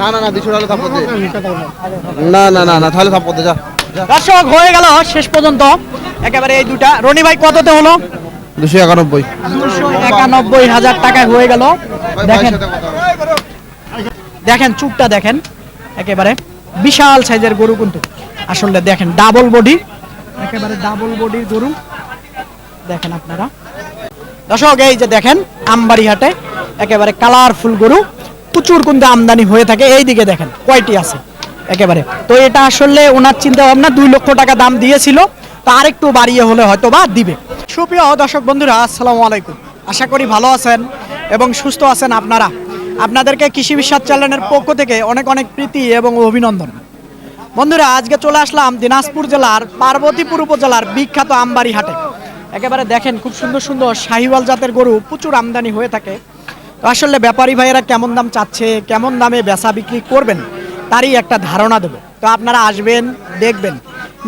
না না না দুশো টাকা থাপ্পড় দে। না না না না তাহলে থাপ্পড় দে যা। দর্শক হয়ে গেল শেষ পর্যন্ত। একেবারে এই দুটা। রনি ভাই কততে হলো? দুশো একানব্বই। দুশো একানব্বই হাজার টাকায় হয়ে গেল। দেখেন। দেখেন চুপটা দেখেন। একেবারে বিশাল সাইজের গরু কিন্তু। আসলে দেখেন ডাবল বডি একেবারে ডাবল বডির গরু। দেখেন আপনারা। দর্শক এই যে দেখেন আমবাড়ি হাটে একেবারে কালারফুল গরু। প্রচুর কিন্তু আমদানি হয়ে থাকে। এই দিকে দেখেন, কয়টি আছে? একেবারে। তো এটা আসলে ওনার চিন্তা ভাবনা দুই লক্ষ টাকা দাম দিয়েছিল। তো আরেকটু বাড়িয়ে হলে হয়তো বা দিবে। সুপ্রিয় দর্শক বন্ধুরা, আসসালামু আলাইকুম। আশা করি ভালো আছেন এবং সুস্থ আছেন আপনারা। আপনাদেরকে কৃষি বিশ্বাস চ্যানেলের পক্ষ থেকে অনেক অনেক প্রীতি এবং অভিনন্দন। বন্ধুরা, আজকে চলে আসলাম দিনাজপুর জেলার পার্বতীপুর উপজেলার বিখ্যাত আমবাড়ি হাটে। একেবারে দেখেন, খুব সুন্দর সুন্দর শাহিওয়াল জাতের গরু প্রচুর আমদানি হয়ে থাকে। তো আসলে ব্যাপারী ভাইয়েরা কেমন দাম চাচ্ছে কেমন দামে বেচা বিক্রি করবেন তারই একটা ধারণা দেবো। তো আপনারা আসবেন দেখবেন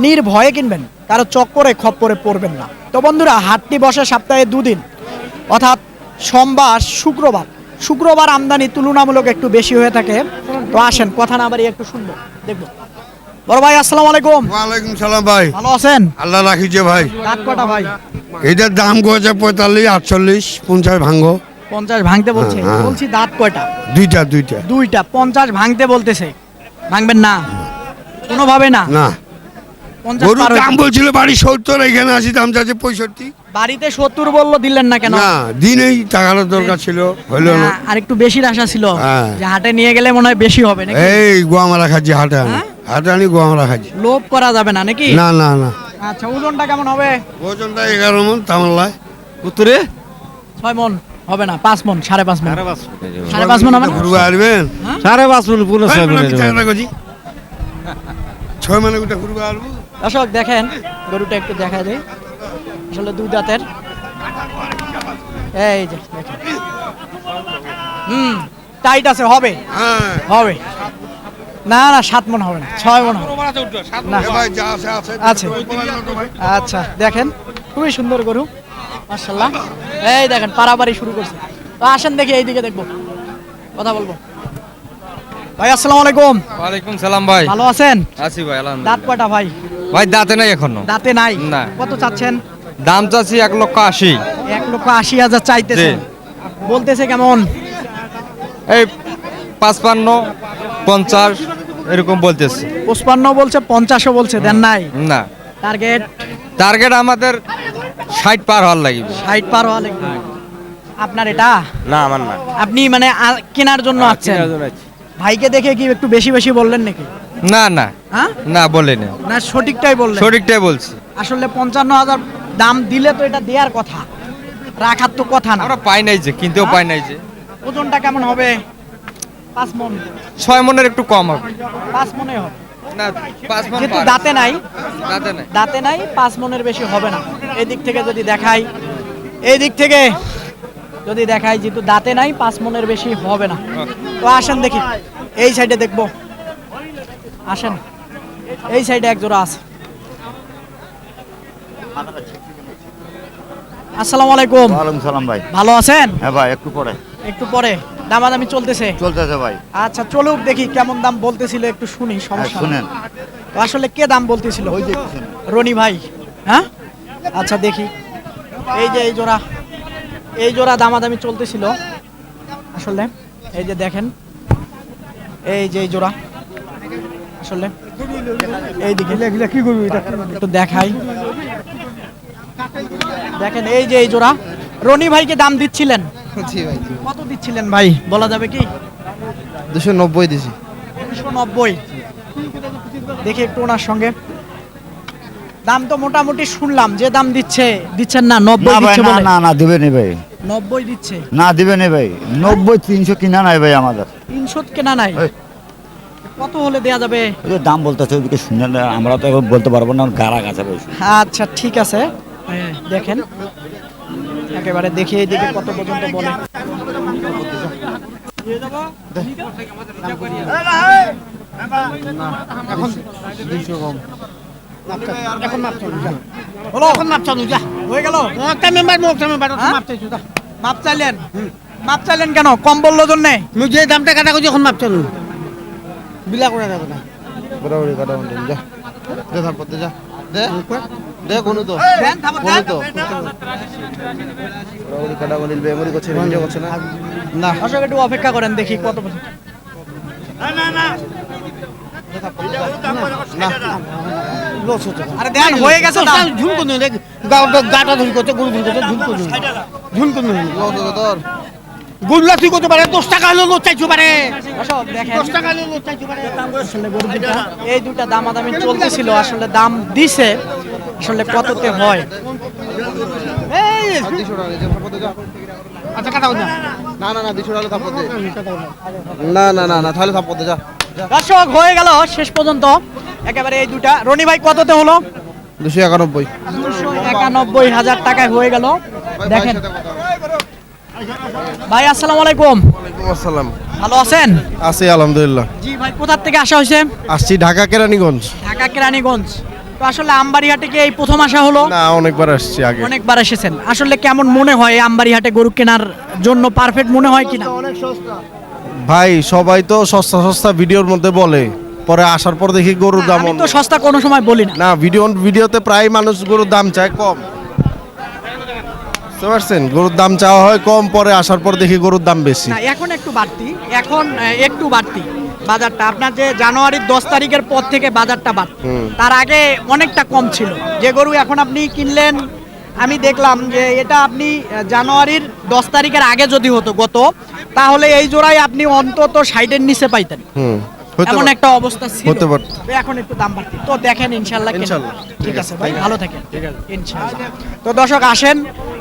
নির্ভয়ে কিনবেন কারও চক্করে খপ্পরে পড়বেন না। তো বন্ধুরা হাটটি বসে সপ্তাহে দুদিন অর্থাৎ সোমবার শুক্রবার। শুক্রবার আমদানি তুলনামূলক একটু বেশি হয়ে থাকে। তো আসেন কথা না বাড়ি একটু শুনব দেখব। বড় ভাই আসসালামু আলাইকুম। ওয়ালাইকুম সালাম ভাই। ভালো আছেন? আল্লাহ রাখিছে ভাই। রাত কটা ভাই? এটার দাম করেছে পঁয়তাল্লিশ আটচল্লিশ পঞ্চাশ ভাঙ্গো। পঞ্চাশ ভাঙতে বলছে। হ্যাঁ, হ্যাঁ। বলছি দাঁত কয়টা? দুইটা দুইটা। দুইটা। পঞ্চাশ ভাঙতে বলতেছে। ভাঙবেন না। কোনোভাবে না। না। গরুর দাম বলছিল বাড়ি সত্তর এখানে আসি দাম চাচ্ছে পঁয়ষট্টি। বাড়িতে সত্তর বলল দিলেন না কেন? না দিনেই টাকার দরকার ছিল হইল না। না, আর একটু বেশির আশা ছিল হ্যাঁ। যে হাটে নিয়ে গেলে মনে হয় বেশি হবে নাকি? এই গোয়ামারা খাচ্ছি হাটে আনি। হ্যাঁ? হাটে আনি গোয়ামারা খাচ্ছি। লোভ করা যাবে না নাকি? না না না। আচ্ছা ওজনটা কেমন হবে? ওজনটা এগারো মন তামাল্লায় উত্তরে? ছয় মন। হবে না পাঁচ মন সাড়ে পাঁচ মন। সাড়ে পাঁচ মন। হবে না? ঘুরবে আসবেন সাড়ে পাঁচ মিনিট পুরো এই, মানে কি চাকরা করছি? ছয় মানে গোটা ঘুরবে আসব? দর্শক দেখেন গরুটা একটু দেখা যায় আসলে দুই দাঁতের। এই যে দেখেন। হুম টাইট আছে হবে। হ্যাঁ। হবে। না না সাত মন হবে না ছয় মন হবে। না। এ ভাই যা আছে আছে। আছে। আচ্ছা দেখেন খুবই সুন্দর গরু। মার্শাল্লাহ এই দেখেন শুরু করছে। তো আসেন দেখি এইদিকে দেখব। কথা বলব। ভাই আসসালামু আলাইকুম। ওয়ালাইকুম সালাম ভাই। ভালো আছেন? আছি ভাই দাঁত ভাই? ভাই দাঁতে নাই এখনও। দাঁতে নাই? না। কত চাচ্ছেন? দাম চাচ্ছি এক লক্ষ আশি। এক লক্ষ আশি হাজার চাইতেছে বলতেছে কেমন? এই পাঁচপান্ন পঞ্চাশ এরকম বলতেছে। পঁচপান্ন বলছে পঞ্চাশও বলছে দেন নাই? না। টার্গেট টার্গেট আমাদের ষাট পার হওয়ার লাগবে ষাট পার হওয়া লাগবে আপনার এটা? না আমার না। আপনি মানে আ- কেনার জন্য আছেন ভাইকে দেখে কি একটু বেশি বেশি বললেন নাকি? না না। হ্যাঁ? না বলেনি। না সঠিকটাই বললেন। সঠিকটাই বলছি। আসলে পঞ্চান্ন হাজার দাম দিলে তো এটা দেওয়ার কথা। রাখার তো কথা না। আমরা পাই নাই যে কিনতেও পাই নাই যে। ওজনটা কেমন হবে? পাঁচ মন। ছয় মনের একটু কম হবে। পাঁচ মনে হবে। না পাঁচ মন যেহেতু দাঁতে নাই। দাঁতে নাই। দাঁতে নাই পাঁচ মনের বেশি হবে না। এই দিক থেকে যদি দেখাই এই দিক থেকে যদি দেখাই যেহেতু দাঁতে নাই পাঁচ মনের বেশি হবে না। তো আসেন দেখি। এই সাইডে দেখব। আসেন। এই সাইডে এক জোড়া আছে। আসসালামু আলাইকুম। ওয়ালাইকুম সালাম ভাই। ভালো আছেন? হ্যাঁ ভাই একটু পরে। একটু পরে দামাদামি চলতেছে। চলতেছে ভাই। আচ্ছা চলুক দেখি কেমন দাম বলতেছিল একটু শুনি হ্যাঁ সমস্যা শুনেন। তো আসলে কে দাম বলতেছিল? ওই যে। রনি ভাই হ্যাঁ? আচ্ছা দেখি। এই যে এই জোড়া এই জোড়া দামাদামি চলতেছিল। আসলে এই যে দেখেন এই যে এই জোড়া। আসলে এই দিকে। কি করবি? একটু দেখাই। দেখেন এই যে এই জোড়া। রনি ভাইকে দাম দিচ্ছিলেন। জি ভাই। কত দিচ্ছিলেন ভাই? বলা যাবে কি? দুশো নব্বই দিছি। দুশো নব্বই? দেখি একটু ওনার সঙ্গে। দাম তো মোটামুটি শুনলাম যে দাম দিচ্ছে দিচ্ছেন না নব্বই না ভাই দিচ্ছে না বলে। না না দিবে নি ভাই। নব্বই দিচ্ছে? না দিবে নি ভাই। নব্বই তিনশো কিনা নাই ভাই আমাদের। তিনশো কেনা নাই? এই। কত হলে দেয়া যাবে? ওই যে দাম বলতেছে ওইদিকে শুনে না, আমরা তো এখন বলতে পারব না গাড়া গাছে আচ্ছা ঠিক আছে। হ্যাঁ, দেখেন। একেবারে দেখি এইদিকে কত পর্যন্ত বলে। এখন মাপ চালু যা। হয়ে গেল? একটা মেম্বার মোক একটা মেম্বার? মাপ চাইছো মাপ চাইলেন? মাপ চাইলেন কেন? কম বলল জন্যে? যে দামটা কাটা করছি এখন মাপ চালু। বিলা করে যাবে না। কাটা যা। যা। তো। তো। করছে ভিডিও করছে না? না। একটু অপেক্ষা করেন দেখি কত আরে দেন হয়ে গেছে গাটা গরু গুল্লা তুই করতে পারে দশ টাকা হলো লোক চাইছো পারে। দর্শক দেখেন। দশ টাকা হলো লোক চাইছো পারে। দুটা এই দুটা দামাদামি চলতেছিল আসলে দাম দিছে। আসলে কততে হয়। টাকা আচ্ছা না। না না না টাকা তাহলে থাপ্পড় যা। দর্শক হয়ে গেল শেষ পর্যন্ত। একেবারে এই দুটা। রনি ভাই কততে হলো? দুশো একানব্বই। দুশো একানব্বই হাজার টাকায় হয়ে গেল। দেখেন। ভাই আসসালামু আলাইকুম। আসসালাম। ভালো আছেন? আছি আলহামদুলিল্লাহ। জি ভাই কোথার থেকে আসা হয়েছে? আসছি ঢাকা কেরানীগঞ্জ। ঢাকা কেরানীগঞ্জ। তো আসলে আমবাড়িহাটে কি এই প্রথম আসা হলো? না অনেকবার আসছি আগে। অনেকবার এসেছেন। আসলে কেমন মনে হয় আমবাড়িহাটে গরু কেনার জন্য? পারফেক্ট মনে হয় কিনা? ভাই সবাই তো সস্তা সস্তা ভিডিওর মধ্যে বলে। পরে আসার পর দেখি গরুর দাম আমি তো সস্তা কোনো সময় বলি না। না ভিডিও ভিডিওতে প্রায় মানুষ গরুর দাম চায় কম। বুঝতে পারছেন? গরুর দাম চাওয়া হয় কম পরে আসার পর দেখি গরুর দাম বেশি। না এখন একটু বাড়তি। এখন আহ, একটু বাড়তি। বাজারটা। আপনার যে জানুয়ারির দশ তারিখের পর থেকে বাজারটা বাদ। তার আগে অনেকটা কম ছিল। যে গরু এখন আপনি কিনলেন আমি দেখলাম যে এটা আপনি জানুয়ারির দশ তারিখের আগে যদি হতো গত তাহলে এই জোড়ায় আপনি অন্তত সাইডের নিচে পাইতেন। এমন একটা অবস্থা ছিল। হতে পারত। এখন একটু দাম বাড়তি। তো দেখেন ইনশাল্লাহ কেনেন। ইনশাল্লাহ। ঠিক আছে ভাই ভালো থাকেন। ইনশাল্লাহ। তো দর্শক আসেন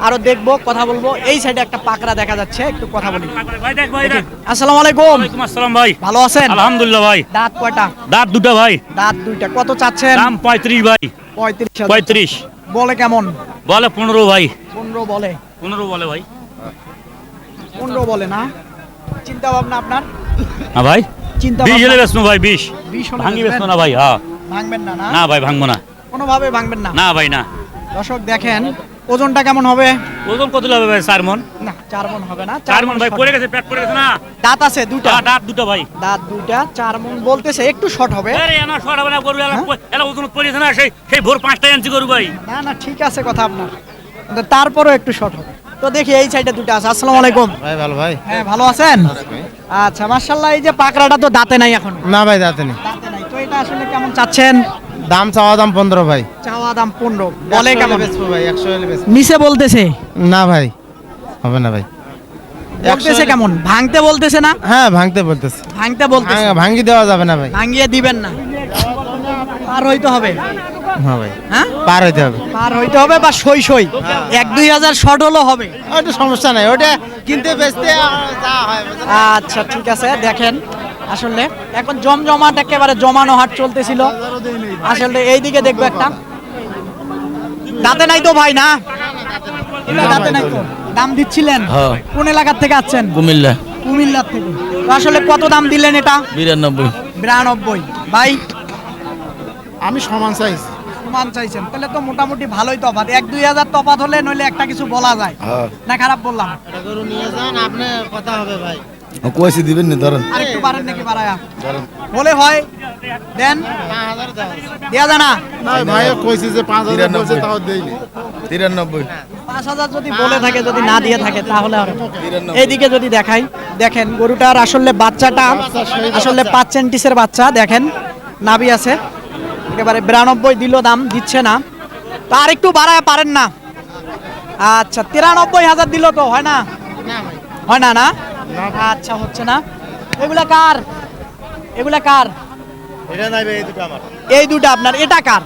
আরও দেখব কথা বলব। এই সাইডে একটা পাকড়া দেখা যাচ্ছে একটু কথা বলি। ভাই দেখ। ভাই দেখ আসসালামু আলাইকুম। ওয়ালাইকুম আসসালাম ভাই। ভালো আছেন? আলহামদুলিল্লাহ ভাই। দাঁত কয়টা? দাঁত দুটা ভাই। দাঁত দুইটা। কত চাচ্ছেন? দাম পঁয়ত্রিশ ভাই। পঁয়ত্রিশ হাজার। পঁয়ত্রিশ। বলে কেমন? বলে পনেরো ভাই। পনেরো বলে। পনেরো বলে ভাই। পনেরো বলে না? চিন্তা ভাবনা আপনার? হ্যাঁ ভাই। চিন্তা বিশ হলে ভাই বিশ। বিশ ভাঙি না ভাই হ্যাঁ। ভাঙবেন না না? না ভাই ভাঙবো না। কোনোভাবে ভাঙবেন না? না ভাই না। দর্শক দেখেন ওজনটা কেমন হবে? ওজন কত লাগবে ভাই চার মন? না চার মন হবে না চার মন ভাই পড়ে গেছে পেট পড়ে গেছে না? দাঁত আছে দুটা। হ্যাঁ, দাঁত দুটো ভাই। দাঁত চার মন বলতেছে একটু শর্ট হবে। আরে শর্ট হবে না গরু এলা হ্যাঁ? ওজন পড়েছে না? সেই সেই ভোর পাঁচটায় আনছি গরু ভাই। না না ঠিক আছে কথা আপনার। তারপরেও একটু শর্ট হবে। তো দেখি এই সাইডে দুটো আছে। আসসালামু আলাইকুম। ভাই ভালো ভাই। হ্যাঁ ভালো আছেন? আচ্ছা মার্শাল্লাহ এই যে পাকড়াটা তো দাঁতে নাই এখন। না ভাই দাঁতে নেই। দাঁতে নাই। তো এটা আসলে কেমন চাচ্ছেন? দাম চাওয়া দাম পনেরো ভাই। চাওয়া দাম পনেরো। বলে কেমন? ভাই একশো বেচবো। নিচে বলতেছে? না ভাই হবে না ভাই। বলতেছে কেমন? ভাঙতে বলতেছে না? হ্যাঁ ভাঙতে বলতেছে। ভাঙতে বলতেছে। ভাঙ- দেওয়া যাবে না ভাই। ভাঙিয়ে দিবেন না। পার হইতে হবে। হ্যাঁ ভাই। হ্যাঁ? পার হইতে হবে। পার হইতে হবে বা সই সই? এক দুই হাজার শর্ট হবে। ওটা সমস্যা নাই ওটা কিনতে বেচতে যা হয় আচ্ছা ঠিক আছে দেখেন। আসলে এখন জমজমাট একেবারে জমানো হাট চলতেছিল। আসলে এইদিকে দেখব একটা। দাঁতে নাই তো ভাই না? দাঁতে নাই তো। দাম দিচ্ছিলেন? কোন এলাকার থেকে আছেন? কুমিল্লা। কুমিল্লার থেকে। আসলে কত দাম দিলেন এটা? বিরানব্বই। বিরানব্বই। ভাই? আমি সমান চাইছি সমান চাইছেন তাহলে তো মোটামুটি ভালোই তফাৎ। এক দুই হাজার তফাৎ হলে নইলে একটা কিছু বলা যায়। না খারাপ বললাম। গরু নিয়ে যান আপনি কথা হবে ভাই। কয়েছি দিবেন না ধরেন। আর একটু পারেন নাকি বাড়ায়া? হলে হয় দেন। দেয়া যায় না? ভাই কইছি যে পাঁচ হাজার বলছে তাও দেয়নি। তিরানব্বই। পাঁচ যদি বলে থাকে যদি না দিয়ে থাকে তাহলে এইদিকে যদি দেখাই দেখেন গরুটার আসলে বাচ্চাটা আসলে পাঁচ সেন্টিসের বাচ্চা দেখেন নাভি আছে। একেবারে বিরানব্বই দিল দাম দিচ্ছে না। তো আর একটু বাড়ায় পারেন না। আচ্ছা তিরানব্বই হাজার দিল তো হয় না? হয় না না? আচ্ছা হচ্ছে না। এগুলা কার? এগুলা কার? এটা এই দুটো আমার। এই দুটো আপনার। এটা কার?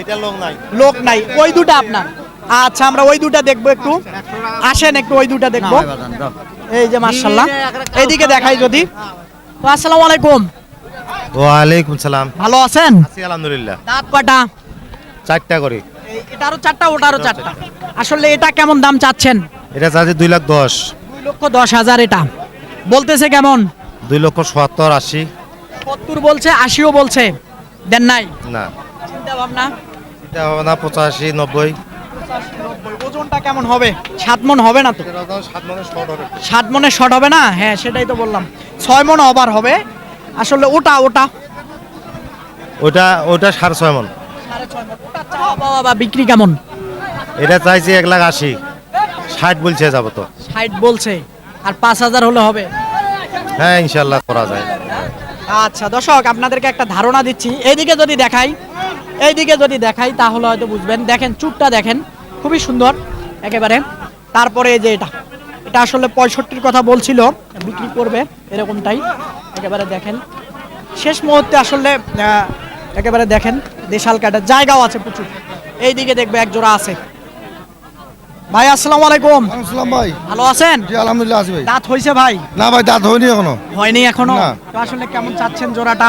এটা লোক নাই। লোক নাই। ওই দুটো আপনার। আচ্ছা আমরা ওই দুটা দেখব একটু। আসেন একটু ওই দুটা দেখব। এই যে মার্শাল্লাহ এইদিকে দেখাই যদি। আসসালামু আলাইকুম। ওয়ালাইকুম সালাম। ভালো আছেন? আছি আলহামদুলিল্লাহ। দাঁত কয়টা? চারটা করে। এটারও চারটা ওটারও চারটা। আসলে এটা কেমন দাম চাচ্ছেন? এটা চাচ্ছি দুই লাখ দশ। দুই লক্ষ দশ হাজার এটা। বলতেছে কেমন? দুই লক্ষ সত্তর আশি। সত্তর বলছে আশিও বলছে। দেন নাই? না। চিন্তা ভাবনা? এটা হবে না পঁচাশি নব্বই। ওজনটা কেমন হবে? সাত মন হবে না তো? সাত মানে শর্ট হবে। সাত মনে শর্ট হবে না? হ্যাঁ সেটাই তো বললাম। ছয় মন ওভার হবে। আসলে ওটা ওটা? ওটা ওটা সাড়ে ছয় মন। বিক্রি কেমন? এটা চাইছি এক লাখ আশি। ষাট বলছে যাব তো। ষাট বলছে আর পাঁচ হাজার হলে হবে? হ্যাঁ ইনশাল্লাহ করা যায়। আচ্ছা দর্শক আপনাদেরকে একটা ধারণা দিচ্ছি। এইদিকে যদি দেখাই এইদিকে যদি দেখাই তাহলে হয়তো বুঝবেন। দেখেন চুপটা দেখেন খুবই সুন্দর একেবারে। তারপরে এই যে এটা এটা আসলে পঁয়ষট্টির কথা বলছিল বিক্রি করবে এরকমটাই। একেবারে দেখেন। শেষ মুহূর্তে আসলে একেবারে দেখেন দেশাল কাটার জায়গাও আছে প্রচুর। এইদিকে দেখবে এক জোড়া আছে। ভাই আসসালামু আলাইকুম। আসসালাম ভাই। ভালো আছেন? জি আলহামদুলিল্লাহ আছি ভাই। দাঁত হয়েছে ভাই? না ভাই দাঁত হয়নি এখনও। হয়নি এখনও? তো আসলে কেমন চাচ্ছেন জোড়াটা?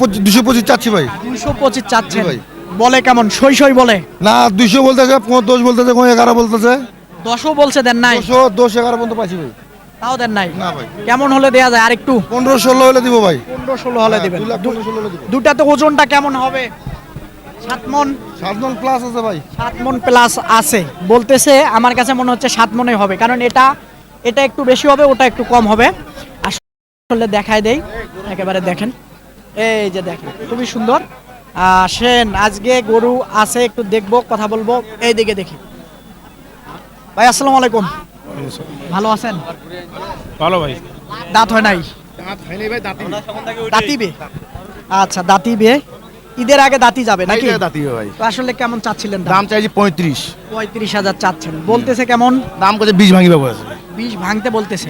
পঁচিশ দুশো পঁচিশ চাচ্ছি ভাই। দুইশো পঁচিশ চাচ্ছেন। ভাই। বলে কেমন? সই সই বলে? না দুইশো বলতেছে কোনো দশ বলতেছে কোনো এগারো বলতেছে। দশও বলছে দেন নাই? দুশো দশ এগারো পর্যন্ত পাইছি ভাই। তাও দেন নাই। না ভাই। কেমন হলে দেয়া যায়? আরেকটু। পনেরো ষোলো হলে দিব ভাই। পনেরো ষোলো হলে দিবেন। দু লাখ পনেরো ষোলো হলে দিব। দুটাতে ওজনটা কেমন হবে? সাত মন সাত জন প্লাস আছে ভাই। সাত মন প্লাস আছে। বলতেছে আমার কাছে মনে হচ্ছে সাত মনে হবে। কারণ এটা এটা একটু বেশি হবে ওটা একটু কম হবে। আসলে দেখায় দেই। একেবারে দেখেন। এই যে দেখেন খুবই সুন্দর। আজকে গরু আছে একটু দেখব কথা বলব। এই দিকে দেখি। ভাই আসসালামু আলাইকুম। ভালো আছেন? ভালো ভাই। দাঁত হয় নাই? দাঁতিবে আচ্ছা দাঁতিবে ঈদের আগে দাঁতি যাবে নাকি? ভাই। তো আসলে কেমন চাচ্ছিলেন দাম? চাইছি পঁয়ত্রিশ। পঁয়ত্রিশ হাজার চাচ্ছেন। বলতেছে কেমন? দাম করছে বিশ ভাঙি ব্যবহার বিষ ভাঙতে বলতেছে?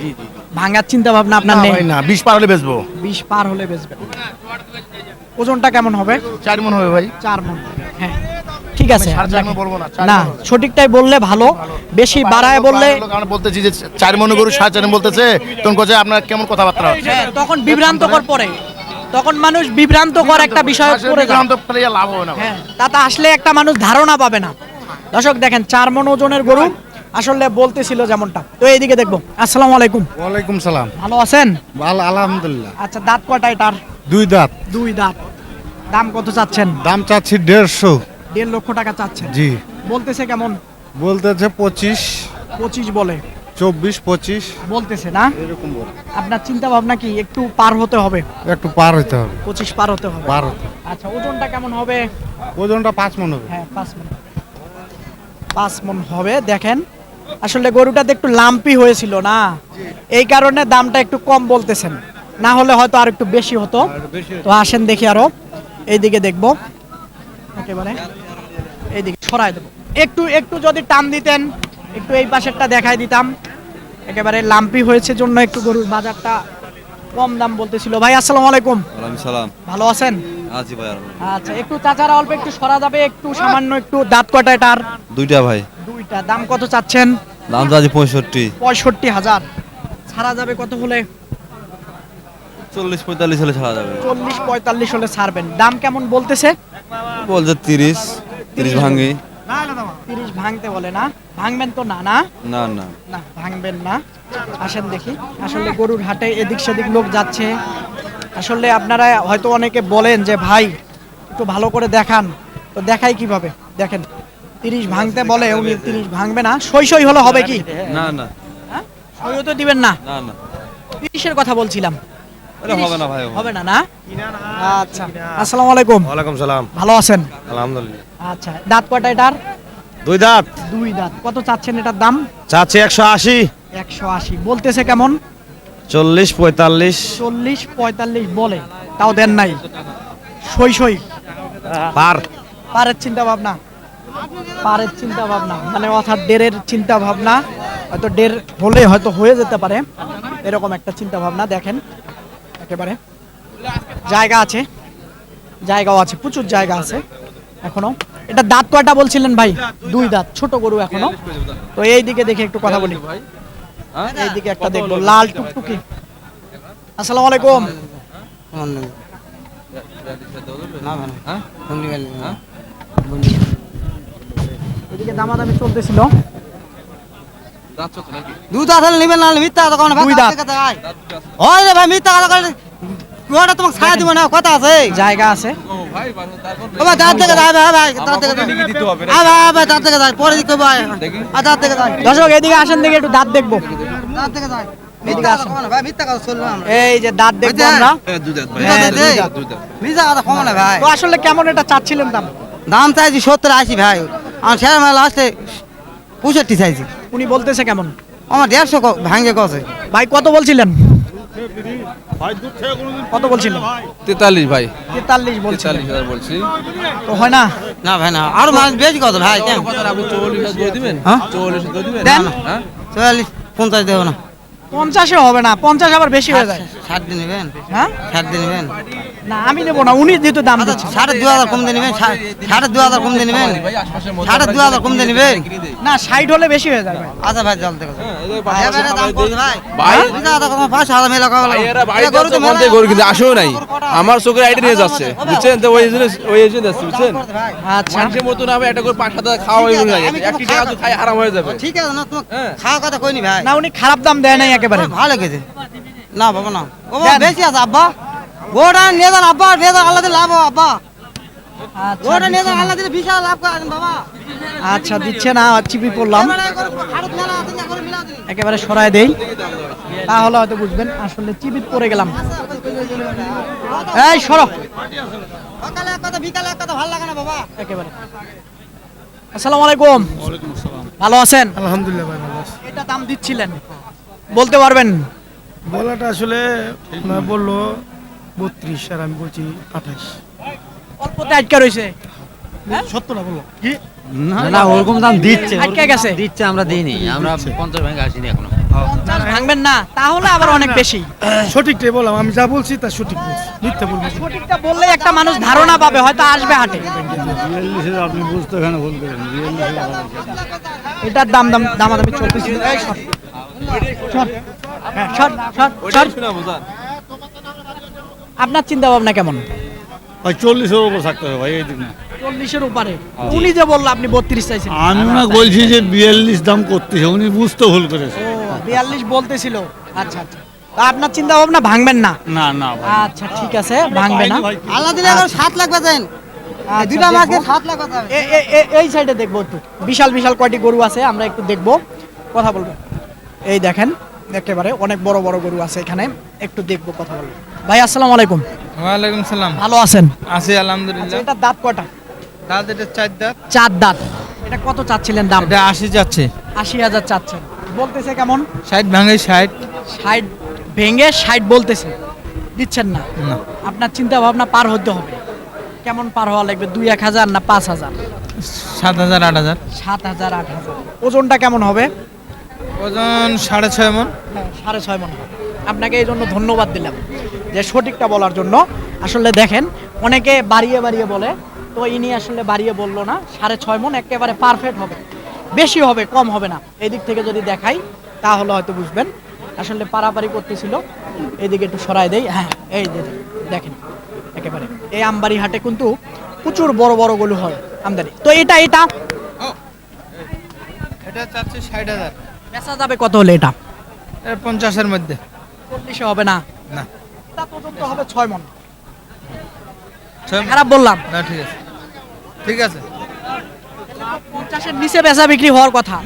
ভাঙার চিন্তা ভাবনা আপনার নেই? না। বিশ পার হলে বেচবো। বিষ পার হলে বেচবেন। ওজনটা কেমন হবে? চার মন হবে ভাই। চার মন। হ্যাঁ। ঠিক আছে। না। সঠিকটাই বললে ভালো। বেশি বাড়ায় বললে বলতেছি যে চার মনে গরু সাড়ে চার বলতেছে তখন আপনার কেমন কথাবার্তা হচ্ছে হ্যাঁ, তখন বিভ্রান্তকর পড়ে তখন মানুষ বিভ্রান্তকর একটা বিষয় পড়ে লাভ হবে না। হ্যাঁ তাতে আসলে একটা মানুষ ধারণা পাবে না। দর্শক দেখেন চার মন ওজনের গরু। আসলে বলতেছিল যেমনটা। তো এইদিকে দেখব। আসসালামু আলাইকুম। ওয়ালাইকুম সালাম। ভালো আছেন? ভালো আলহামদুলিল্লাহ। আচ্ছা দাঁত কয়টা এটার? দুই দাঁত। দুই দাঁত। দাম কত চাচ্ছেন? দাম চাচ্ছি দেড়শো। দেড় লক্ষ টাকা চাচ্ছেন। জি। বলতেছে কেমন? বলতেছে পঁচিশ। পঁচিশ বলে। চব্বিশ পঁচিশ। বলতেছে না? এরকম বলে। আপনার চিন্তা ভাবনা কি একটু পার হতে হবে? একটু পার হইতে হবে। পঁচিশ পার হতে হবে। পার হতে আচ্ছা ওজনটা কেমন হবে? ওজনটা পাঁচ মন হবে। হ্যাঁ পাঁচ মন। পাঁচ মন হবে দেখেন। আসলে গরুটাতে একটু লাম্পি হয়েছিল না? এই কারণে দামটা একটু কম বলতেছেন। না হলে হয়তো আর একটু বেশি হতো। তো আসেন দেখি আরও। এইদিকে দেখব। একেবারে। সরাই দেবো। একটু একটু যদি টান দিতেন একটু এই পাশেরটা দেখাই দিতাম। একেবারে লাম্পি হয়েছে জন্য একটু গরুর বাজারটা কম দাম বলতেছিল। ভাই আসসালামু আলাইকুম। ওয়ালাইকুম সালাম। ভালো আছেন? আছি ভাই আচ্ছা একটু চাচারা অল্প একটু সরা যাবে একটু সামান্য একটু দাঁত কটা এটার দুইটা ভাই। দুইটা। দাম কত চাচ্ছেন? দাম আছি পঁয়ষট্টি। পঁয়ষট্টি হাজার। ছাড়া যাবে কত হলে? চল্লিশ পঁয়তাল্লিশ হলে ছাড়া যাবে। চল্লিশ পঁয়তাল্লিশ হলে ছাড়বেন। দাম কেমন বলতেছে? বলছে তিরিশ। তিরিশ ভাঙ্গি। তিরিশ ভাঙতে বলে না। ভাঙবেন তো না না? না না। না ভাঙবেন না। আসেন দেখি। আসলে গরুর হাটে এদিক সেদিক লোক যাচ্ছে। আসলে আপনারা হয়তো অনেকে বলেন যে ভাই একটু ভালো করে দেখান। তো দেখাই কীভাবে? দেখেন তিরিশ ভাঙতে বলে উনি তিরিশ ভাঙবে না। সই সই হলে হবে কি? না না। হ্যাঁ? সইও তো দিবেন না। না না। তিরিশের কথা বলছিলাম। হবে না ভাই হবে না। না আচ্ছা। আসসালামু আলাইকুম। ওয়ালাইকুম সালাম। ভালো আছেন? আলহামদুলিল্লাহ। আচ্ছা দাঁত কয়টা এটার? দুই দাঁত। দুই দাঁত। কত চাচ্ছেন এটার দাম? চাচ্ছি একশো আশি। একশো আশি। বলতেছে কেমন? চল্লিশ পঁয়তাল্লিশ। চল্লিশ পঁয়তাল্লিশ বলে। তাও দেন নাই। সই সই। পার। পারের চিন্তা ভাবনা। পারের চিন্তা ভাবনা। মানে অর্থাৎ ডেরের চিন্তা ভাবনা। হয়তো ডের হলে হয়তো হয়ে যেতে পারে। এরকম একটা চিন্তা ভাবনা দেখেন। একেবারে। জায়গা আছে। জায়গাও আছে প্রচুর জায়গা আছে। এখনও। এটা দাঁত কয়টা বলছিলেন ভাই? দুই দাঁত। ছোট গরু এখনও। তো এই দিকে দেখে একটু কথা বলি। এই দিকে একটা দেখব। লাল টুকটুকি। আসসালামু আলাইকুম। এদিকে দামাদামি চলতেছিল। দুই দাঁত নিবেন না মিথ্যা কথা কোন দুই দাঁত। হয় রে ভাই? মিথ্যা কথা তোমাকে ছায়া দিব না কথা আছে? জায়গা আছে। ও ভাই দাঁত থেকে ভাই থেকে যায় আ ভাই ভাই দাঁত থেকে যায় পরে দিকে ভাই আ দাঁত থেকে দর্শক এদিকে আসেন দেখে একটু দাঁত দেখব। দাঁত থেকে হ্যাঁ, দুই দাঁত। তো আসলে কেমন এটা চাচ্ছিলেন দাম? দাম চাইছি সত্তর আশি ভাই। আমার ছেলে মেলা পঁয়ষট্টি চাইছি। উনি বলতেছে কেমন? আমার দেড়শো ভাঙ্গে কছে ভাই কত বলছিলেন? কত বলছিলেন? তেতাল্লিশ ভাই। তেতাল্লিশ বলছি তেতাল্লিশ হাজার বলছি। তো হয় না? না ভাই না। আরও বেশি কত ভাই? আপনি চল্লিশ হাজার দিবেন? হ্যাঁ? চল্লিশ দিবেন। হ্যাঁ? পঞ্চাশ দেবো না। পঞ্চাশে হবে না পঞ্চাশ আবার বেশি হয়ে যায়। ষাট দিন নেবেন? হ্যাঁ? ষাট দিন নেবেন? না আমি নেব না উনি যেহেতু দাম আচ্ছা দিচ্ছে। সাড়ে দু হাজার কম দিয়ে নেবেন সাড়ে দু হাজার কম দিয়ে নেবেন? সাড়ে দু হাজার কম দিয়ে নেবেন? না ষাট হলে বেশি হয়ে যাবে। আচ্ছা ভাই জল থেকে আমার চোখের আইডি নিয়ে যাচ্ছে। বুঝছেন তো ওই জন্য ওই জন্য যাচ্ছে বুঝছেন? আচ্ছা। মানুষের একটা করে পাঁচ হাজার খাওয়া হয়ে যাবে আমি একটি টাকা খাওয়া- খাই হারাম হয়ে যাবে। ঠিক আছে না তোমার হ্যাঁ। খাওয়া কথা কইনি ভাই। না উনি খারাপ দাম দেয় নাই একেবারে। ভালো গেছে না বাবা না। বাবা বেশি আছে আব্বা। ওটা নিয়ে যান আব্বা নিয়ে যান আল্লাহ লাভ আব্বা। আচ্ছা, ওটা নিয়ে দিচ্ছে যান না। আল্লাহ দিলে বিশাল লাভ করেন বাবা। আচ্ছা দিচ্ছে না চিপি পড়লাম। একেবারে সরায় দেই। তাহলে হয়তো বুঝবেন আসলে চিবিত পড়ে গেলাম। এই সরো। সকালে এক কথা বিকালে এক কথা ভালো লাগে না বাবা। একেবারে। আসসালামু আলাইকুম। ভালো আছেন? আলহামদুলিল্লাহ ভাই ভালো এটা দাম দিচ্ছিলেন। বলতে পারবেন? বলাটা আসলে বলল বত্রিশ আর আমি বলছি আঠাশ। অল্পতে আটকা রয়েছে। সত্য না কি? না ওরকম দাম দিচ্ছে আটকে গেছে। দিচ্ছে আমরা দিইনি। আমরা পঞ্চাশ ভাঙে আসিনি এখনও। পঞ্চাশ ভাঙবেন না তাহলে আবার অনেক বেশি। সঠিকটাই বললাম আমি যা বলছি তা সঠিক বলছি মিথ্যা বলব সঠিকটা বললে একটা মানুষ ধারণা পাবে হয়তো আসবে হাটে। আপনি বুঝতে কেন ভুল করেন এটার দাম দাম দামাদামি চলতেছিল আপনার চিন্তা ভাবনা কেমন? ভাই চল্লিশের উপর থাকতে হবে ভাই এই দিন। চল্লিশের উপরে। উনি যে বলল আপনি বত্রিশ চাইছেন। আমি না বলছি যে বিয়াল্লিশ দাম করতেছে উনি বুঝতে ভুল করেছে। বিয়াল্লিশ বলতেছিল। আচ্ছা আচ্ছা। আপনার চিন্তা ভাবনা ভাঙবেন না? না না আচ্ছা ঠিক আছে ভাঙবে না। আল্লাহ দিলে এখন সাত লাখ বাজেন আচ্ছা, দুটা মাছকে সাত লাখ এই সাইডে দেখব একটু। বিশাল বিশাল কয়টি গরু আছে আমরা একটু দেখব। কথা বলব। এই দেখেন একেবারে অনেক বড় বড় গরু আছে এখানে। একটু দেখব কথা বলব। ভাই আসসালামু আলাইকুম। ওয়ালাইকুম সালাম। ভালো আছেন? আছি আলহামদুলিল্লাহ। এটা দাঁত কয়টা দাঁত এটা চার দাঁত। চার দাঁত। এটা কত চাচ্ছিলেন দাম? এটা আশি যাচ্ছে। আশি হাজার চাচ্ছেন। বলতেছে কেমন? ষাট ভাঙে ষাট। ষাট ভেঙে ষাট বলতেছে। দিচ্ছেন না? না। আপনার চিন্তা ভাবনা পার হতে হবে। কেমন পার হওয়া লাগবে দুই এক হাজার না পাঁচ হাজার? সাত হাজার আট হাজার। সাত হাজার আট হাজার। ওজনটা কেমন হবে? ওজন সাড়ে ছয় মন। হ্যাঁ, সাড়ে ছয় মন। আপনাকে এই জন্য ধন্যবাদ দিলাম যে সঠিকটা বলার জন্য। আসলে দেখেন অনেকে বাড়িয়ে বাড়িয়ে বলে তো ইনি আসলে বাড়িয়ে বলল না সাড়ে ছয় মন একেবারে পারফেক্ট হবে। বেশি হবে কম হবে না। এদিক থেকে যদি দেখাই তাহলে হয়তো বুঝবেন। আসলে পারাপারি করতেছিল। এদিকে একটু সরাই দেই। হ্যাঁ এই যে দেখেন একেবারে। এই আমবাড়ি হাটে কিন্তু প্রচুর বড় বড় গরু হয় আমদানি। তো এটা এটা। এটা চাচ্ছে ষাট হাজার। বেচা যাবে কত হলে এটা? পঞ্চাশের মধ্যে। চল্লিশে হবে না? না। তা পর্যন্ত হবে ছয় মন। খারাপ বললাম। না ঠিক আছে। ঠিক আছে। পঞ্চাশের নিচে বেচা বিক্রি হওয়ার কথা।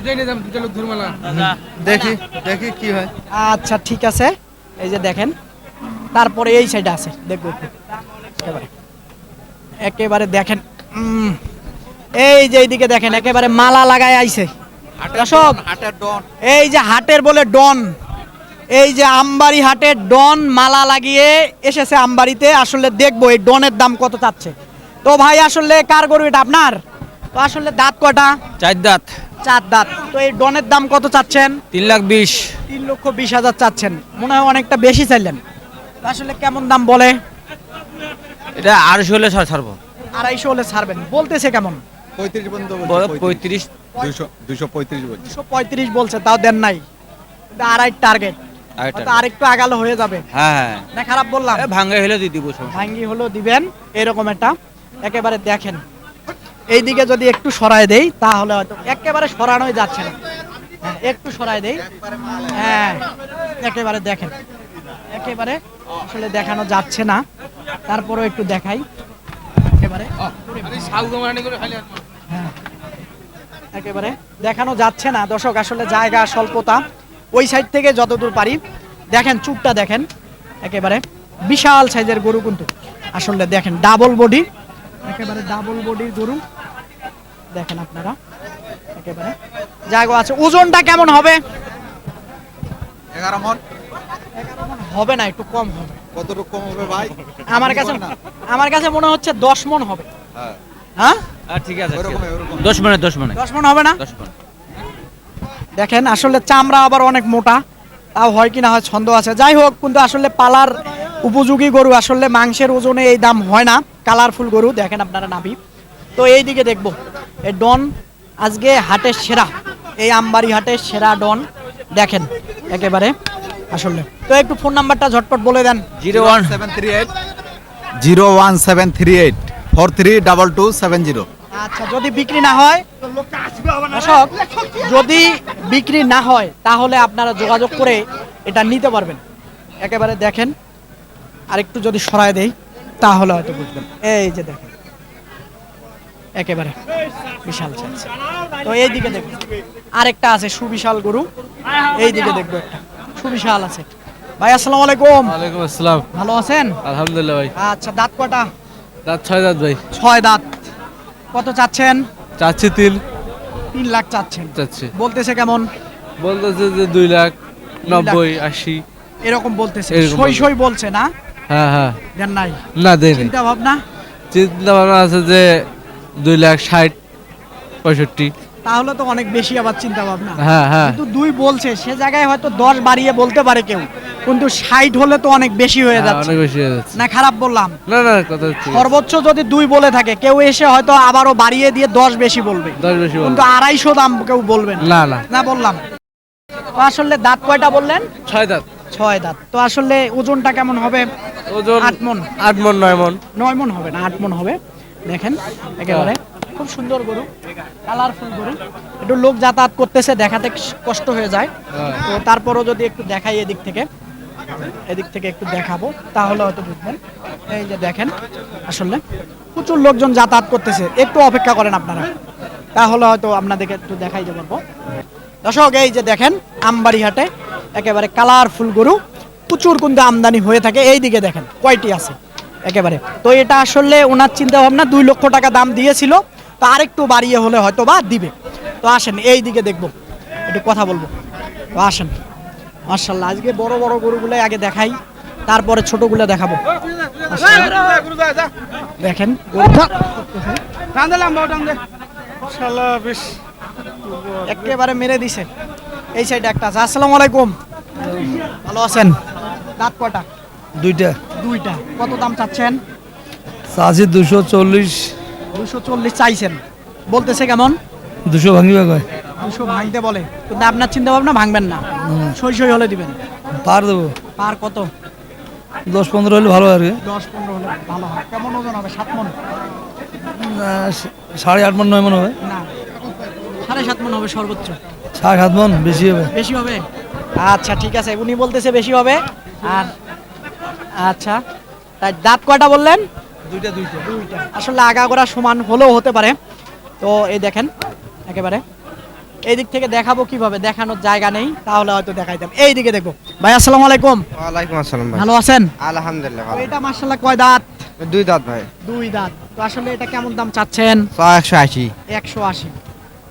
দেখি দেখি কি হয়। আচ্ছা ঠিক আছে। এই যে দেখেন তারপরে এই সাইডে আছে। দেখব একেবারে। একেবারে দেখেন উম, এই যে এইদিকে দেখেন একেবারে মালা লাগায় আইছে। দর্শক এই যে হাটের বলে ডন এই যে আমবাড়ি হাটের ডন মালা লাগিয়ে এসেছে আমবাড়িতে আসলে দেখব এই ডনের দাম কত চাচ্ছে। তো ভাই আসলে কার গরু এটা আপনার? তো আসলে দাঁত কটা চার দাঁত। চার দাঁত। তো এই ডনের দাম কত চাচ্ছেন? তিন লাখ বিশ। তিন লক্ষ বিশ হাজার চাচ্ছেন। মনে হয় অনেকটা বেশি চাইলেন। আসলে কেমন দাম বলে? এটা আড়াইশো হলে ছাড়বো। আড়াইশো হলে ছাড়বেন। বলতেছে কেমন? পঁয়ত্রিশ দুশো পঁয়ত্রিশ বলছি। দুশো পঁয়ত্রিশ বলছে তাও দেন নাই। আড়াই টার্গেট আরেকটু আগালো হয়ে যাবে। হ্যাঁ হ্যাঁ। না খারাপ বললাম। ভাঙ্গা হলে দিয়ে দিব ভাঙ্গি হলেও দিবেন এরকম একটা। একেবারে দেখেন। এইদিকে যদি একটু সরায় দেই তাহলে হয়তো একেবারে সরানোই যাচ্ছে না। হ্যাঁ, একটু সরায় দেই। হ্যাঁ একেবারে দেখেন। একেবারে আসলে দেখানো যাচ্ছে না। তারপরেও একটু দেখাই। একেবারে। একেবারে দেখানো যাচ্ছে না। দর্শক আসলে জায়গা স্বল্পতা। ওই সাইড থেকে যতদূর পারি দেখেন চুপটা দেখেন একেবারে বিশাল সাইজের গরু কিন্তু। আসলে দেখেন ডাবল বডি একেবারে ডাবল বডির গরু। দেখেন আপনারা একেবারে। জায়গা আছে ওজনটা কেমন হবে? এগারো মন হবে না একটু কম হবে। কতটুকু কম হবে ভাই? আমার কাছে আমার কাছে মনে হচ্ছে দশ মন হবে। হ্যাঁ। ঠিক আছে দশ মানে দশ মানে দশ মন হবে না? দশ মানে দেখেন আসলে চামড়া আবার অনেক মোটা তাও হয় কি না হয় ছন্দ আছে। যাই হোক কিন্তু আসলে পালার উপযোগী গরু আসলে মাংসের ওজনে এই দাম হয় না। কালারফুল গরু দেখেন আপনারা নাবি তো এই দিকে দেখব এই ডন আজকে হাটের সেরা এই আমবাড়ি হাটের সেরা ডন দেখেন একেবারে আসলে। তো একটু ফোন নাম্বারটা ঝটপট বলে দেন। Zero one. Seven three eight zero one seven three eight. Four three double two seven zero. আচ্ছা যদি বিক্রি না হয় দর্শক যদি বিক্রি না হয় তাহলে আপনারা যোগাযোগ করে এটা নিতে পারবেন। একেবারে দেখেন আর একটু যদি সরায় দেই তাহলে হয়তো বুঝবেন। এই যে দেখেন একেবারে বিশাল তো এই দিকে দেখুন আরেকটা আছে সুবিশাল গরু। এই দিকে দেখব একটা সুবিশাল আছে। ভাই আসসালামু আলাইকুম। ওয়ালাইকুম আসসালাম। ভালো আছেন? আলহামদুলিল্লাহ ভাই। আচ্ছা দাঁত কটা? রাত ছয় দাঁত ভাই। ছয় দাঁত। কত চাচ্ছেন? চাচ্ছি তিন। তিন লাখ চাচ্ছেন। চাচ্ছি। বলতেছে কেমন? বলতেছে যে দুই লাখ নব্বই আশি। এরকম বলতেছে। সই সই বলছে না? হ্যাঁ হ্যাঁ। দেন নাই। না দেন চিন্তা ভাবনা চিন্তা ভাবনা আছে যে দুই লাখ ষাট পঁয়ষট্টি। তাহলে তো অনেক বেশি আবার চিন্তা ভাবনা হ্যাঁ হ্যাঁ। কিন্তু দুই বলছে সে জায়গায় হয়তো দশ বাড়িয়ে বলতে পারে কেউ কিন্তু ষাট হলে তো অনেক বেশি হয়ে হ্যাঁ, যাচ্ছে। অনেক বেশি হয়ে যাচ্ছে। না খারাপ বললাম। না না কথা হচ্ছে। সর্বোচ্চ যদি দুই বলে থাকে কেউ এসে হয়তো আবারও বাড়িয়ে দিয়ে দশ বেশি বলবে। দশ বেশি বলব। কিন্তু আড়াইশো দাম কেউ বলবেন না না। না বললাম। তো আসলে দাঁত কয়টা বললেন? ছয় দাঁত। ছয় দাঁত। তো আসলে ওজনটা কেমন হবে? ওজন আট মন। আট মন নয় মন। নয় মন হবে না আট মন হবে। দেখেন একেবারে। খুব সুন্দর গরু কালারফুল গরু। একটু লোক যাতায়াত করতেছে, দেখাতে কষ্ট হয়ে যায়। তো তারপরও যদি একটু দেখাই এদিক থেকে এদিক থেকে একটু দেখাবো, তাহলে হয়তো বুঝবেন। এই যে দেখেন, আসলে প্রচুর লোকজন যাতায়াত করতেছে, একটু অপেক্ষা করেন আপনারা। তাহলে হয়তো আপনাদেরকে একটু দেখাই যে পারব দর্শক, এই যে দেখেন আমবাড়ি হাটে একেবারে কালারফুল গরু, প্রচুর কিন্তু আমদানি হয়ে থাকে। এই দিকে দেখেন, কয়টি আছে, একেবারে। তো এটা আসলে ওনার চিন্তা ভাবনা দুই লক্ষ টাকা দাম দিয়েছিল। তো আরেকটু বাড়িয়ে হলে হয়তো বা দিবে। তো আসেন এই দিকে দেখব। একটু কথা বলব। তো আসেন। মার্শাল্লাহ আজকে বড় বড় গরুগুলো আগে দেখাই তারপরে ছোটগুলো দেখাবো। দেখেন একেবারে মেরে দিছে। এই সাইডে একটা আছে। আসসালামু আলাইকুম। ভালো আছেন? দাঁত কয়টা? দুইটা। দুইটা। কত দাম চাচ্ছেন? চাষি দুশো চল্লিশ। দুশো চল্লিশ চাইছেন। বলতেছে কেমন? দুশো ভাঙিবে কয়? দুশো ভাঙতে বলে। কিন্তু আপনার চিন্তা ভাবনা ভাঙবেন না। সই সই হলে দিবেন। পার দেবো। পার কত? দশ পনেরো হলে ভালো আর কি। দশ পনেরো হলে ভালো হয়। কেমন ওজন হবে? সাত মন? সাড়ে আট মন নয় মন হবে। না। সাড়ে সাত মন হবে সর্বোচ্চ। সাড়ে সাত মন বেশি হবে। বেশি হবে? আচ্ছা ঠিক আছে। উনি বলতেছে বেশি হবে। আর আচ্ছা তাই দাঁত কয়টা বললেন? দুইটা দুইটা। দুইটা। আসলে আগাগোড়া সমান হলেও হতে পারে। তো এই দেখেন একেবারে। এই দিক থেকে দেখাবো কীভাবে দেখানোর জায়গা নেই তাহলে হয়তো দেখাই দেব এই দিকে দেখব ভাই আসসালামু আলাইকুম। ওয়ালাইকুম আসসালাম ভাই। ভালো আছেন? আলহামদুলিল্লাহ তো এটা মার্শাল্লাহ কয় দাঁত? দুই দাঁত ভাই। দুই দাঁত। তো আসলে এটা কেমন দাম চাচ্ছেন? একশো আশি। একশো আশি।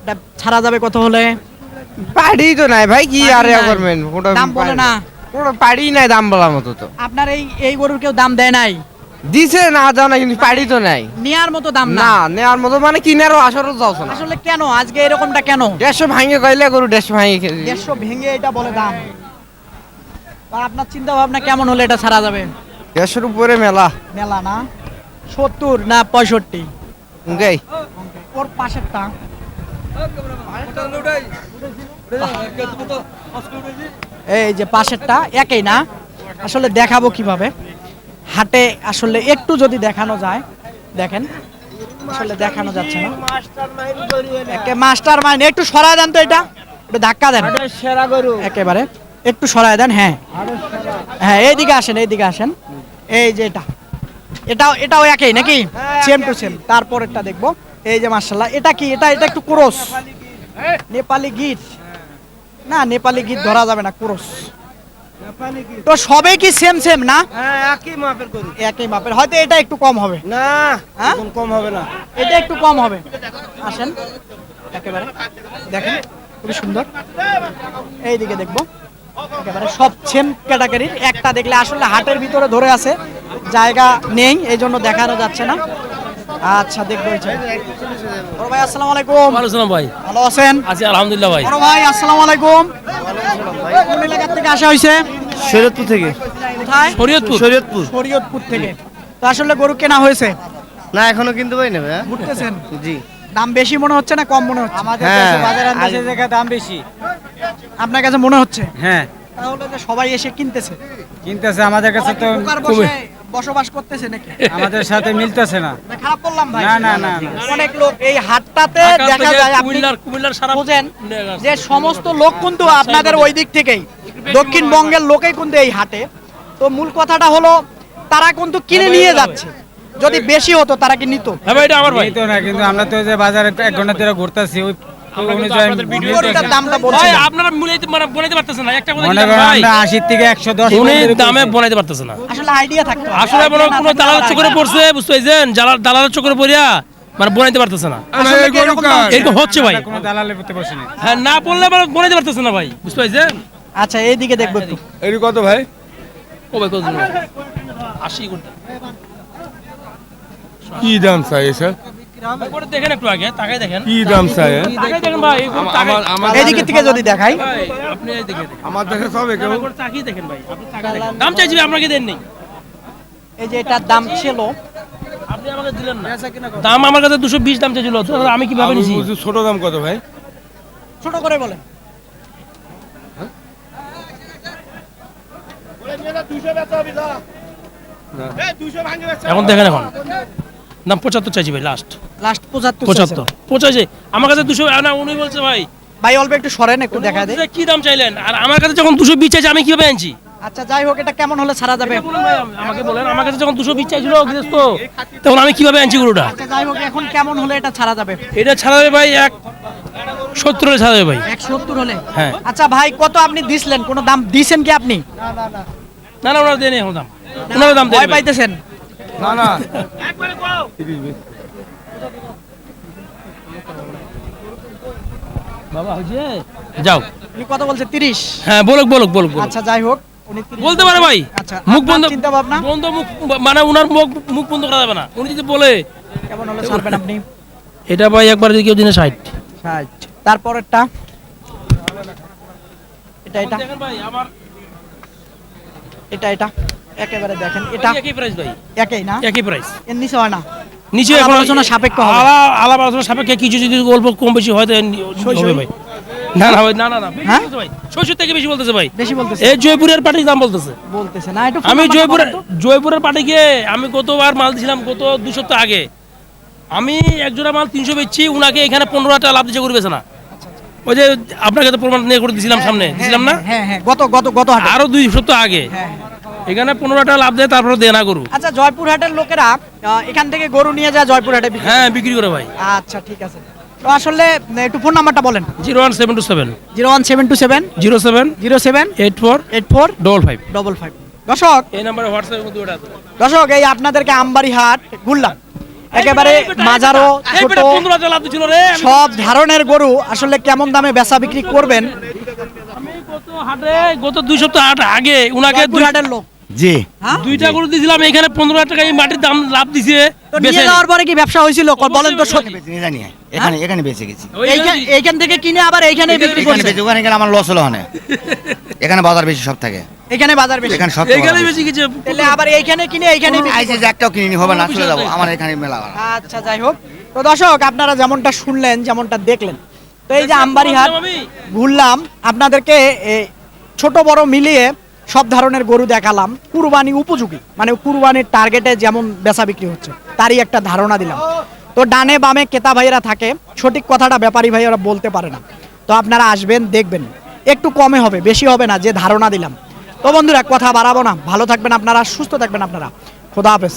এটা ছাড়া যাবে কত হলে? পাড়ি তো নাই ভাই কি আর ইয়া করবেন দাম বলে না। কোনো পাড়ি নাই দাম বলার মতো তো। আপনার এই এই গরুর কেউ দাম দেয় নাই? দিছে না কিন্তু পাড়ি তো নাই। নেয়ার মতো দাম না? মতো মানে কিনারও আসরও যাও না। আসলে কেন? আজকে এরকমটা কেন? দেড়শো ভাঙে কইলে গরু দেড়শো ভাঙে খেয়ে দেড়শো ভেঙে এটা বলে দাম। আপনার চিন্তা ভাবনা কেমন হলে এটা ছাড়া যাবে? দেড়শোর উপরে মেলা। মেলা না? সত্তর না পঁয়ষট্টি? গাই ওর পাশেরটা। এই যে পাশেরটা একই না? আসলে দেখাবো কীভাবে। হাটে আসলে একটু যদি দেখানো যায় দেখেন আসলে দেখানো যাচ্ছে না। একে মাস্টার মাইন্ড একটু সরায় দেন তো এটা। একটু ধাক্কা দেন। সেরা গরু। একেবারে একটু সরায় দেন হ্যাঁ। হ্যাঁ এইদিকে আসেন এইদিকে আসেন। এই যে এটা। এটাও এটাও একই নাকি? সেম টু সেম তারপর তারপরেরটা দেখব। এই যে মার্শাল্লাহ এটা কি? এটা এটা একটু ক্রোস। নেপালি গীত না নেপালি গীত ধরা যাবে না ক্রোস। তো সবে কি সেম সেম না? হ্যাঁ একই মাপের গরু। একই মাপের। হয়তো এটা একটু কম হবে। না হ্যাঁ? কম হবে না। এটা একটু কম হবে। আসেন। একেবারে। দেখেন খুবই সুন্দর। এইদিকে দেখব। একেবারে সব সেম ক্যাটাগরির একটা দেখলে আসলে হাটের ভিতরে ধরে আছে। জায়গা নেই এই জন্য দেখানো যাচ্ছে না। আচ্ছা দেখব বড় ভাই আসসালামু আলাইকুম। আসসালাম ভাই। ভালো আছেন? আছি আলহামদুলিল্লাহ ভাই। বড় ভাই আসসালামু আলাইকুম। কোন এলাকা থেকে আসা হয়েছে? শরীয়তপুর থেকে। কোথায়? শরীয়তপুর। শরীয়তপুর। শরীয়তপুর থেকে। তো আসলে গরু কেনা হয়েছে? না এখনও কিনতে পারি না ভাইয়া ঘুরতেছেন? জি। দাম বেশি মনে হচ্ছে না কম মনে হচ্ছে? আমাদের হ্যাঁ, বাজার আন্দাজে দাম বেশি। আপনার কাছে মনে হচ্ছে? হ্যাঁ। তাহলে যে সবাই এসে কিনতেছে। কিনতেছে আমাদের কাছে তো বসে বসবাস করতেছে নাকি? আমাদের সাথে মিলতেছে না। খারাপ বললাম ভাই। না, না, না, না। অনেক লোক এই হাটটাতে দেখা যায় আপনি কুমিল্লার সারা বুঝেন যে সমস্ত লোক কিন্তু আপনাদের ওই দিক থেকেই। দক্ষিণবঙ্গের লোকেই কিন্তু এই হাটে। তো মূল কথাটা হলো তারা কিন্তু কিনে নিয়ে যাচ্ছে। যদি বেশি হতো তারা কি নিত? হ্যাঁ এটা আমার ভাই। না কিন্তু আমরা তো যে বাজারে এক ঘণ্টা ধরে ঘুরতেছি ওই না। আপনারা মানে বনাইতে পারতেছেন না। একটা মনে থেকে উনি দামে। বনাইতে পারতেছে না। আসলে আইডিয়া থাকতো আসলে মনে হয় কোনো দালালের চক্করে পড়ছে বুঝতে পারছেন? জালাল দালালের চক্করে পড়িয়া মানে বনাইতে পারতেছে না। এরকম হচ্ছে ভাই। কোনো দালালে করতে বসি না হ্যাঁ না বললে মানে বনাইতে পারতেছে না ভাই বুঝতে পারছেন? আচ্ছা এইদিকে দেখব একটু। এর কত ভাই? ও ভাই কত? আশি করতে কি দাম চাই স্যার দেখেন একটু আগে তাকাই দেখেন। কি দাম চাই তাকাই দেখেন ভাই আমার এইদিকে থেকে যদি দেখাই। আপনি এই দেখে দেখেন। আমার দেখে সবে কেউ করে তাকিয়ে দেখেন ভাই আপনি তাকাই দেখেন। দাম চাইছি আপনাকে দেন নেই এই যে এটার দাম ছিল। আপনি আমাকে দিলেন না। দাম আমার কাছে দুশো বিশ দাম চাইছিল তো আমি কীভাবে নিছি? ছোট দাম কত ভাই? ছোট করে বলেন। এখন দেখেন এখন। দাম পঁচাত্তর চাইছি ভাই লাস্ট লাস্ট পঁচাত্তর পঁচাত্তর। পঁচাশি। আমার কাছে দুশো না উনি বলছে ভাই। ভাই অল্প একটু সরেন একটু দেখা দেয় কি দাম চাইলেন? আর আমার কাছে যখন দুশো বিশ চাইছে আমি কীভাবে আনছি? আচ্ছা যাই হোক এটা কেমন হলে ছাড়া যাবে? আমাকে বলেন আমার কাছে যখন দুশো বিশ চাইছিল গৃহস্থ তখন আমি কীভাবে আনছি গরুটা? আচ্ছা যাই হোক এখন কেমন হলে এটা ছাড়া যাবে? এটা ছাড়া যাবে ভাই এক সত্তরে ছাড়া যাবে ভাই। এক সত্তর হলে? হ্যাঁ। আচ্ছা ভাই কত আপনি দিছিলেন? কোনো দাম দিছেন কি আপনি? না না। ওনারা দেন এখন দাম। ওনারা দাম ভয় পাইতেছেন। না না। বাবা হয়েছে যাও। উনি কত বলছে তিরিশ। হ্যাঁ বলুক বলুক বলুক বলুক। আচ্ছা যাই হোক বলতে পারে ভাই। আচ্ছা মুখ বন্ধ চিন্তা ভাবনা বন্ধ মুখ মানে উনার মুখ মুখ বন্ধ করা যাবে না। উনি যদি বলে কেমন হলে ছাড়বেন আপনি? এটা ভাই একবার যদি কেউ দিনে ষাট। ষাট। তারপরেরটা? এটা এটা। দেখেন ভাই আমার এটা এটা। একেবারে দেখেন এটা একই প্রাইস ভাই। একই না? একই প্রাইস এর নিচে হয় না। নিচে আলোচনা সাপেক্ষ হবে। আলাপ আলোচনা সাপেক্ষে কিছু যদি অল্প কম বেশি হয় হবে ভাই। না না ভাই না না না। বেশি? বলতেছে ভাই ছয়শো থেকে বেশি বলতেছে ভাই। বেশি বলতেছে। এই জয়পুরের পার্টির দাম বলতেছে। বলতেছে না আমি জয়পুরের গতবার মাল দিছিলাম গত দু সপ্তাহ আগে। আমি একজোড়া মাল তিনশো বেচছি উনাকে এখানে পনেরো টাকা লাভ দিচ্ছে করবে না ওই যে আপনাকে তো প্রমাণ নিয়ে করে দিছিলাম সামনে দিছিলাম না? হ্যাঁ হ্যাঁ গত গত গত আরও দুই সপ্তাহ আগে। হ্যাঁ এখানে পনেরো টাকা লাভ দেয় তারপরে দেয় না গরু। আচ্ছা জয়পুরহাটের লোকেরা এখান থেকে গরু নিয়ে যায় জয়পুরহাটে হ্যাঁ বিক্রি করে ভাই। আচ্ছা ঠিক আছে। তো আসলে একটু ফোন নাম্বারটা বলেন। Zero one seven two seven. Zero one seven two seven. Zero seven. Zero seven. Eight four. Eight four. Double five. Double five. দর্শক এই নাম্বারে দর্শক এই আপনাদেরকে আমবাড়ি হাট ঘুরলাম একেবারে মাজারো ছোট বেটা পনেরো টাকা লাভ দিছিল রে। আমি- সব ধরনের গরু আসলে কেমন দামে বেচা বিক্রি করবেন? আমি গত হাটে গত দুই সপ্তাহ আগে উনাকে দুই- হাটের লোক। জি। হ্যাঁ? দুইটা গরু দিয়েছিলাম এখানে পনেরো হাজার টাকা এই মাটির দাম লাভ দিছে। নিয়ে যাওয়ার পরে কি ব্যবসা হয়েছিল? বলেন তো সত্যি। জানি। এখানে এখানে বেঁচে গেছি। এইখান- থেকে কিনে আবার এইখানে বিক্রি করছে। বেঁচে ওখানে গেলে আমার লস হলো এখানে বাজার বেশি সব থাকে। এখানে বাজার বেশি। এখানে সব এইখানে বেশি কিছু তাহলে আবার এইখানে কিনে এইখানে বিক্রি আইসে যে একটাও কিনিনি হবে না চলে যাব। আমার এখানে মেলা আচ্ছা যাই হোক। তো দর্শক আপনারা যেমনটা শুনলেন যেমনটা দেখলেন তো এই যে আমবাড়ি হাট আমি। ঘুরলাম আপনাদেরকে ছোট বড় মিলিয়ে সব ধরনের গরু দেখালাম, কুরবানি উপযোগী। মানে কুরবানির টার্গেটে যেমন বেচা বিক্রি হচ্ছে, তারই একটা ধারণা দিলাম। তো ডানে বামে কেতা ভাইয়েরা থাকে, সঠিক কথাটা ব্যাপারী ভাইয়েরা বলতে পারে না। তো আপনারা আসবেন, দেখবেন। একটু কমে হবে, বেশি হবে না, যে ধারণা দিলাম। তো বন্ধুরা, কথা বাড়াবো না। ভালো থাকবেন আপনারা, সুস্থ থাকবেন আপনারা। খোদা হাফেজ।